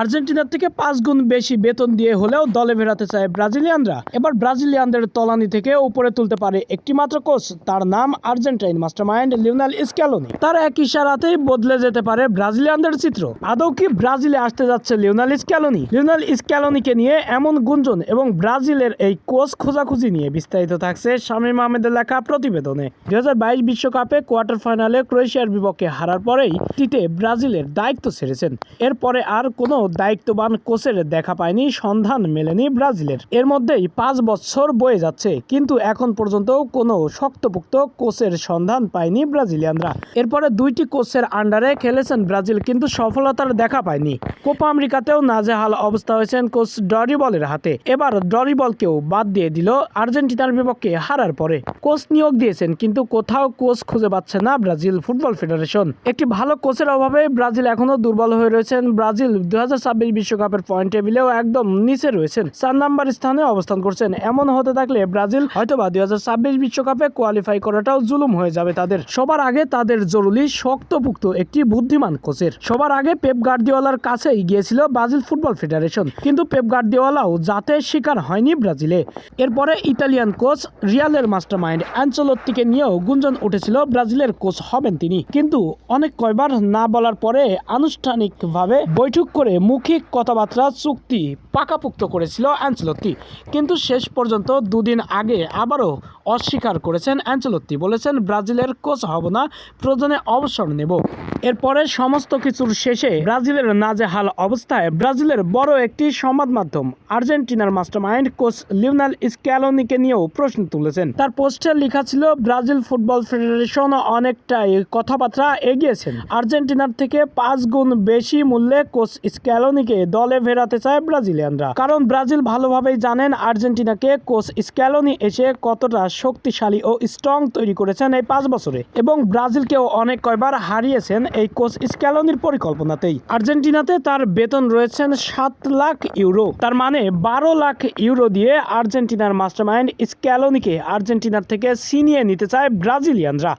আর্জেন্টিনার থেকে পাঁচ গুণ বেশি বেতন দিয়ে হলেও দলে ফেরাতে চায় ব্রাজিলিয়ানরা। এবার ব্রাজিলিয়ানদের তলানি থেকে উপরে তুলতে পারে একটি মাত্র কোচ, তার নাম Argentine master mind Lionel Scaloni. তার এক ইশারাতেই বদলে যেতে পারে ব্রাজিলিয়ানদের চিত্র। আদৌ কি ব্রাজিলে আসতে যাচ্ছে লিওনাল স্ক্যালোনি? লিওনাল স্ক্যালোনিকে নিয়ে এমন গুঞ্জন এবং ব্রাজিলের এই কোচ খোঁজাখুঁজি নিয়ে বিস্তারিত থাকছে শামীম আহমেদের লেখা প্রতিবেদনে। দুই বিশ্বকাপে কোয়ার্টার ফাইনালে ক্রোয়েশিয়ার বিপক্ষে হারার পরেই টিতে ব্রাজিলের দায়িত্ব ছেড়েছেন। এরপরে আর কোনো দায়িত্ববান কোচের দেখা পায়নি, সন্ধান মেলেনি ব্রাজিলের। এর মধ্যেই পাঁচ বছর বয়ে যাচ্ছে, কিন্তু এখন পর্যন্ত কোনো শক্তপোক্ত কোচের সন্ধান পায়নি ব্রাজিলিয়ানরা। এরপরে দুইটি কোচের আন্ডারে খেলেছেন ব্রাজিল, কিন্তু সফলতার দেখা পায়নি। কোপা আমেরিকাতেও নাজেহাল অবস্থা হয়েছেন কোচ ডরিবলের হাতে। এবার ডরিবলকেও বাদ দিয়ে দিল আর্জেন্টিনার বিপক্ষে হারার পরে। কোচ নিয়োগ দিয়েছেন, কিন্তু কোথাও কোচ খুঁজে পাচ্ছে না ব্রাজিল ফুটবল ফেডারেশন। একটি ভালো কোচের অভাবে ব্রাজিল এখনও দুর্বল হয়ে রয়েছেন ব্রাজিল দুই বিশ্বকাপের পয়েন্ট টেবিলেও একদম নিচে রয়েছেন। চার নাম্বার স্থানে অবস্থান করছেন। এমন হতে থাকলে ব্রাজিল হয়তোবা দুই বিশ্বকাপে কোয়ালিফাই করাটাও জুলুম হয়ে যাবে তাদের। সবার আগে তাদের জরুরি শক্তপুক্ত একটি বুদ্ধিমান কোচের। সবার আগে পেপ গার্দিওয়ালার কাছেই গিয়েছিল ব্রাজিল ফুটবল ফেডারেশন। কিন্তু পেপ গার্দিওয়ালাও যাতে শিকার হয়নি ব্রাজিলে। এরপরে ইতালিয়ান কোচ রিয়ালের মাস্টারমাইন্ড অ্যাঞ্চলত্তিকে নিয়েও গুঞ্জন উঠেছিল ব্রাজিলের কোচ হবেন তিনি। কিন্তু অনেক কয়বার না বলার পরে আনুষ্ঠানিকভাবে বৈঠক করে মৌখিক কথাবার্তা চুক্তি পাকাপুক্ত করেছিল অ্যাঞ্চলত্তি। কিন্তু শেষ পর্যন্ত দুদিন আগে আবারও অস্বীকার করেছেন অ্যাঞ্চলত্তি, বলেছেন ব্রাজিলের কোচ হব না, প্রয়োজনে অবসর নেব। এরপরে সমস্ত কিছুর শেষে ব্রাজিলের নাজেহাল অবস্থায় ব্রাজিলের বড় একটি সংবাদ মাধ্যম আর্জেন্টিনার মাস্টারমাইন্ড কোচ লিওনাল স্ক্যালোনিকে নিয়েও প্রশ্ন তুলেছেন। তার পোস্টে লেখা ছিল, ব্রাজিল ফুটবল ফেডারেশন অনেকটাই কথাবার্তা এগিয়েছেন। আর্জেন্টিনার থেকে পাঁচ গুণ বেশি মূল্যে কোচ স্ক্যালোনিকে দলে ফেরাতে চায় ব্রাজিলিয়ানরা। কারণ ব্রাজিল ভালোভাবেই জানেন আর্জেন্টিনাকে কোচ স্ক্যালোনি এসে কতটা শক্তিশালী ও স্ট্রং তৈরি করেছেন এই পাঁচ বছরে। এবং ব্রাজিলকেও অনেক কয়বার হারিয়েছেন এই কোচ স্ক্যালনির পরিকল্পনাতেই। আর্জেন্টিনাতে তার বেতন রয়েছেন সাত লাখ ইউরো। তার মানে বারো লাখ ইউরো দিয়ে আর্জেন্টিনার মাস্টারমাইন্ড স্ক্যালোনিকে আর্জেন্টিনার থেকে ছিনিয়ে নিতে চায় ব্রাজিলিয়ানরা।